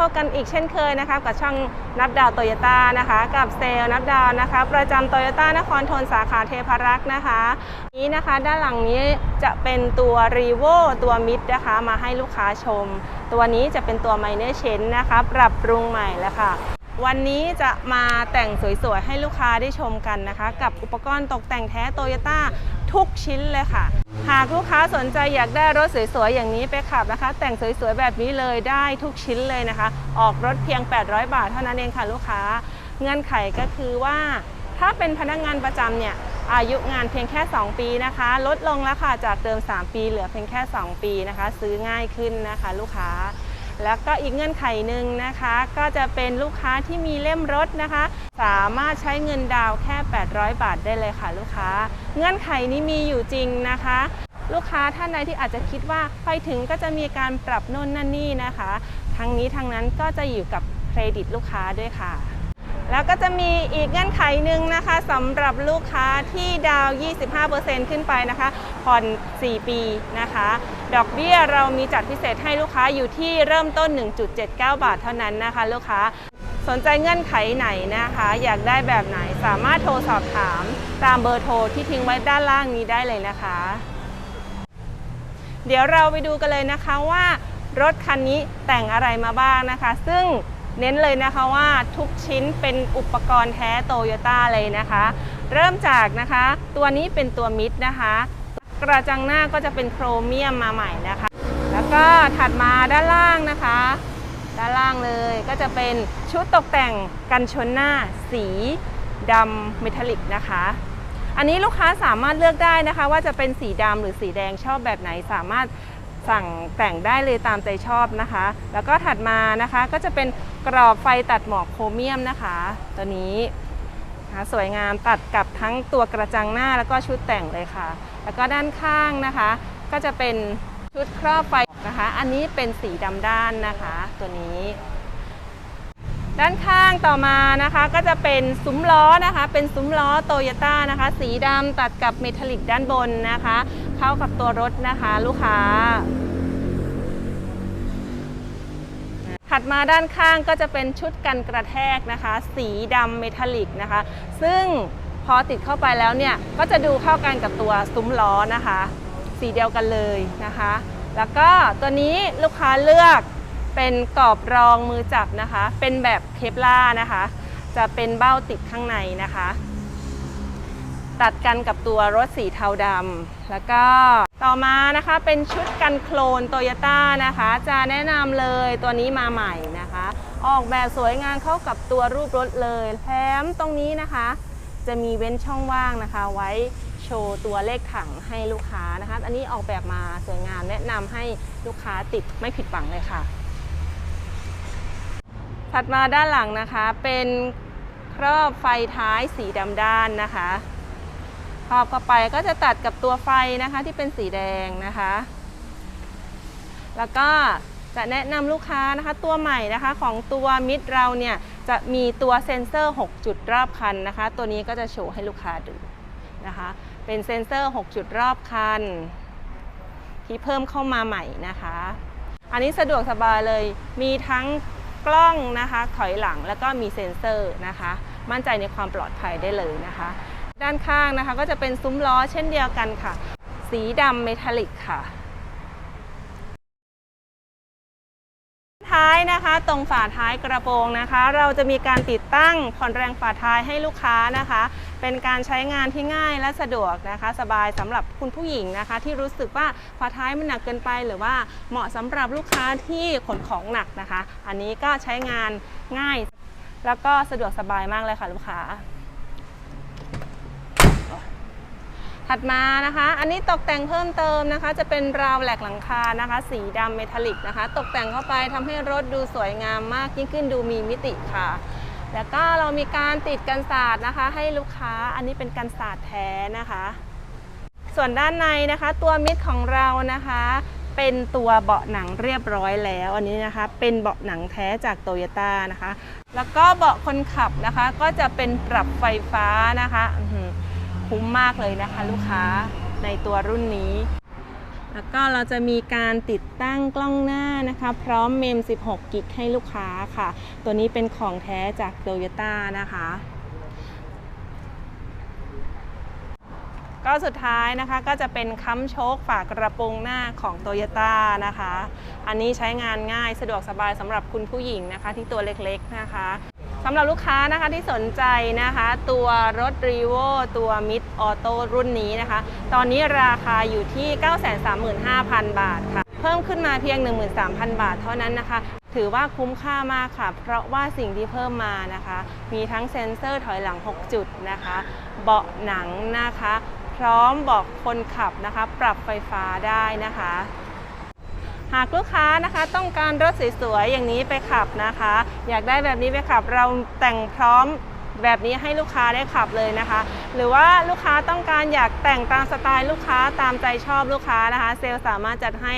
พบกันอีกเช่นเคยนะคะกับช่องนับดาวโตโยต้านะคะ กับเซลล์นับดาวนะคะ ประจำโตโยต้านครทนสาขาเทพารักษ์นะคะ นี้นะคะด้านหลังนี้จะเป็นตัวรีโวตัวมิดนะคะ มาให้ลูกค้าชม ตัวนี้จะเป็นตัวไมเนอร์เชนนะคะ ปรับปรุงใหม่แล้วค่ะ วันนี้จะมาแต่งสวยๆ ให้ลูกค้าได้ชมกันนะคะ กับอุปกรณ์ตกแต่งแท้โตโยต้าทุกชิ้นเลยค่ะ หากลูกค้าสนใจอยากได้รถสวยๆ อย่างนี้ไปขับนะคะ แต่งสวยๆ แบบนี้เลยได้ทุกชิ้นเลยนะคะ ออกรถเพียง 800 บาทเท่านั้นเองค่ะลูกค้า เงื่อนไขก็คือว่า ถ้าเป็นพนักงานประจำเนี่ยอายุงานเพียงแค่ 2 ปีนะคะ ลดลงแล้วค่ะจากเดิม 3 ปีเหลือเพียงแค่ 2 ปีนะคะ ซื้อง่ายขึ้นนะคะ ลูกค้า แล้วก็อีกเงื่อนไขหนึ่งนะคะ ก็จะเป็นลูกค้าที่มีเล่มรถนะคะ สามารถใช้เงินดาวแค่ 800 บาทได้เลยค่ะลูกค้า เงื่อนไขนี้มีอยู่จริงนะคะ ลูกค้าท่านใดที่อาจจะคิดว่าไปถึงก็จะมีการปรับโน่นนั่นนี่นะคะ ทั้งนี้ทั้งนั้นก็จะอยู่กับเครดิตลูกค้าด้วยค่ะแล้วก็จะมีอีกเงื่อนไขหนึ่งนะคะสำหรับลูกค้าที่ดาวน์25%ขึ้นไปนะคะ ผ่อน 4 ปีนะคะ ดอกเบี้ยเรามีจัดพิเศษให้ลูกค้าอยู่ที่เริ่มต้น 1.79 บาทเท่านั้นนะคะ ลูกค้าสนใจเงื่อนไขไหนนะคะ อยากได้แบบไหนสามารถโทรสอบถาม ตามเบอร์โทรที่ทิ้งไว้ด้านล่างนี้ได้เลยนะคะ เดี๋ยวเราไปดูกันเลยนะคะว่ารถคันนี้แต่งอะไรมาบ้างนะคะ ซึ่งเน้นเลยนะคะว่าทุกชิ้นเป็นอุปกรณ์แท้โตโยต้าเลยนะคะ เริ่มจากนะคะ ตัวนี้เป็นตัวมิดนะคะ กระจังหน้าก็จะเป็นโครเมียมมาใหม่นะคะ แล้วก็ถัดมาด้านล่างนะคะ ด้านล่างเลยก็จะเป็นชุดตกแต่งกันชนหน้าสีดำเมทัลลิกนะคะ อันนี้ลูกค้าสามารถเลือกได้นะคะ ว่าจะเป็นสีดำหรือสีแดงชอบแบบไหนสามารถสั่งแต่งได้เลยตามใจชอบนะคะ แล้วก็ถัดมานะคะก็จะเป็นกรอบไฟตัดหมอกโครเมียมนะคะ ตัวนี้ นะคะสวยงามตัดกับทั้งตัวกระจังหน้าแล้วก็ชุดแต่งเลยค่ะ แล้วก็ด้านข้างนะคะ ก็จะเป็นชุดครอบไฟนะคะ อันนี้เป็นสีดำด้านนะคะ ตัวนี้ ด้านข้างต่อมานะคะก็จะเป็นซุ้มล้อนะคะ เป็นซุ้มล้อโตโยต้านะคะ สีดำตัดกับเมทัลลิกด้านบนนะคะ เข้ากับตัวรถนะคะ ลูกค้า ถัดมาด้านข้างก็จะเป็นชุดกันกระแทกนะคะ สีดำเมทัลลิกนะคะ ซึ่งพอติดเข้าไปแล้วเนี่ย ก็จะดูเข้ากันกับตัวซุ้มล้อนะคะ สีเดียวกันเลยนะคะ แล้วก็ตัวนี้ลูกค้าเลือกเป็นกรอบรองมือจับนะคะ เป็นแบบเคปล่านะคะ จะเป็นเบ้าติดข้างในนะคะ ตัดกันกับตัวรถสีเทาดำแล้วก็ต่อมานะคะเป็นชุดกันโคลนโตโยต้านะคะ จะแนะนำเลยตัวนี้มาใหม่นะคะ ออกแบบสวยงามเข้ากับตัวรูปรถเลยแถมตรงนี้นะคะ จะมีเว้นช่องว่างนะคะ ไว้โชว์ตัวเลขถังให้ลูกค้านะคะ อันนี้ออกแบบมาสวยงามแนะนำให้ลูกค้าติดไม่ผิดหวังเลยค่ะ ถัดมาด้านหลังนะคะเป็นครอบไฟท้ายสีดำด้านนะคะ ครอบเข้าไปก็จะตัดกับตัวไฟนะคะที่เป็นสีแดงนะคะ แล้วก็จะแนะนำลูกค้านะคะตัวใหม่นะคะของตัวมิดเราเนี่ยจะมีตัวเซ็นเซอร์ 6 จุดรอบคันนะคะ ตัวนี้ก็จะโชว์ให้ลูกค้าดูนะคะ เป็นเซ็นเซอร์ 6 จุดรอบคัน ที่เพิ่มเข้ามาใหม่นะคะ อันนี้สะดวกสบายเลยมีทั้งกล้องนะคะถอยหลังแล้วก็มีเซ็นเซอร์นะคะ มั่นใจในความปลอดภัยได้เลยนะคะ ด้านข้างนะคะ ก็จะเป็นซุ้มล้อเช่นเดียวกันค่ะ สีดำเมทัลลิกค่ะ ท้ายนะคะตรงฝาท้ายกระโปรงนะคะ เราจะมีการติดตั้งผ่อนแรงฝาท้ายให้ลูกค้านะคะ เป็นการใช้งานที่ง่ายและสะดวกนะคะ สบายสำหรับคุณผู้หญิงนะคะ ที่รู้สึกว่าฝาท้ายมันหนักเกินไปหรือว่าเหมาะสำหรับลูกค้าที่ขนของหนักนะคะ อันนี้ก็ใช้งานง่าย แล้วก็สะดวกสบายมากเลยค่ะลูกค้า ถัดมานะคะ อันนี้ตกแต่งเพิ่มเติมนะคะ จะเป็นราวแหลกหลังคานะคะ สีดำเมทัลลิกนะคะ ตกแต่งเข้าไปทำให้รถดูสวยงามมากยิ่งขึ้นดูมีมิติค่ะ แล้วก็เรามีการติดกันศาสตร์นะคะ ให้ลูกค้าอันนี้เป็นกันศาสตร์แท้นะคะ ส่วนด้านในนะคะ ตัวมิดของเรานะคะเป็นตัวเบาะหนังเรียบร้อยแล้ว อันนี้นะคะ เป็นเบาะหนังแท้จากโตโยต้านะคะ แล้วก็เบาะคนขับนะคะ ก็จะเป็นปรับไฟฟ้านะคะ คุ้มมากเลยนะคะ ลูกค้าในตัวรุ่นนี้ แล้วก็เราจะมีการติดตั้งกล้องหน้านะคะ พร้อมเมม 16 กิกให้ลูกค้าค่ะ ตัวนี้เป็นของแท้จากโตโยต้านะคะก็สุดท้ายนะคะก็จะเป็นค้ำโชคฝากระโปรงหน้าของโตโยต้านะคะ อันนี้ใช้งานง่ายสะดวกสบายสำหรับคุณผู้หญิงนะคะที่ตัวเล็กๆนะคะ สำหรับลูกค้านะคะที่สนใจนะคะ ตัวรถ r e v o ตัวมิดออโต้รุ่นนี้นะคะ ตอนนี้ราคาอยู่ที่ 935,000 บาทค่ะ เพิ่มขึ้นมาเพียง 13,000 บาทเท่านั้นนะคะ ถือว่าคุ้มค่ามากค่ะ เพราะว่าสิ่งที่เพิ่มมานะคะ มีทั้งเซ็นเซอร์ถอยหลัง 6 จุดนะคะ เบาะหนังนะคะ พร้อมบอกคนขับนะคะ ปรับไฟฟ้าได้นะคะ หากลูกค้านะคะต้องการรถสวยๆอย่างนี้ไปขับนะคะ อยากได้แบบนี้ไปขับเราแต่งพร้อมแบบนี้ให้ลูกค้าได้ขับเลยนะคะ หรือว่าลูกค้าต้องการอยากแต่งตามสไตล์ลูกค้าตามใจชอบลูกค้านะคะ เซลล์สามารถจัดให้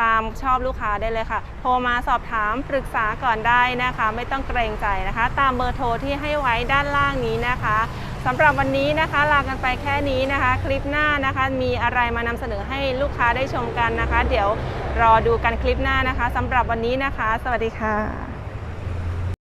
ตามชอบลูกค้าได้เลยค่ะ โทรมาสอบถามปรึกษาก่อนได้นะคะ ไม่ต้องเกรงใจนะคะ ตามเบอร์โทรที่ให้ไว้ด้านล่างนี้นะคะ สำหรับวันนี้นะคะลากันไปแค่นี้นะคะ คลิปหน้านะคะมีอะไรมานำเสนอให้ลูกค้าได้ชมกันนะคะ เดี๋ยวรอดูกันคลิปหน้านะคะสำหรับวันนี้นะคะ สวัสดีค่ะ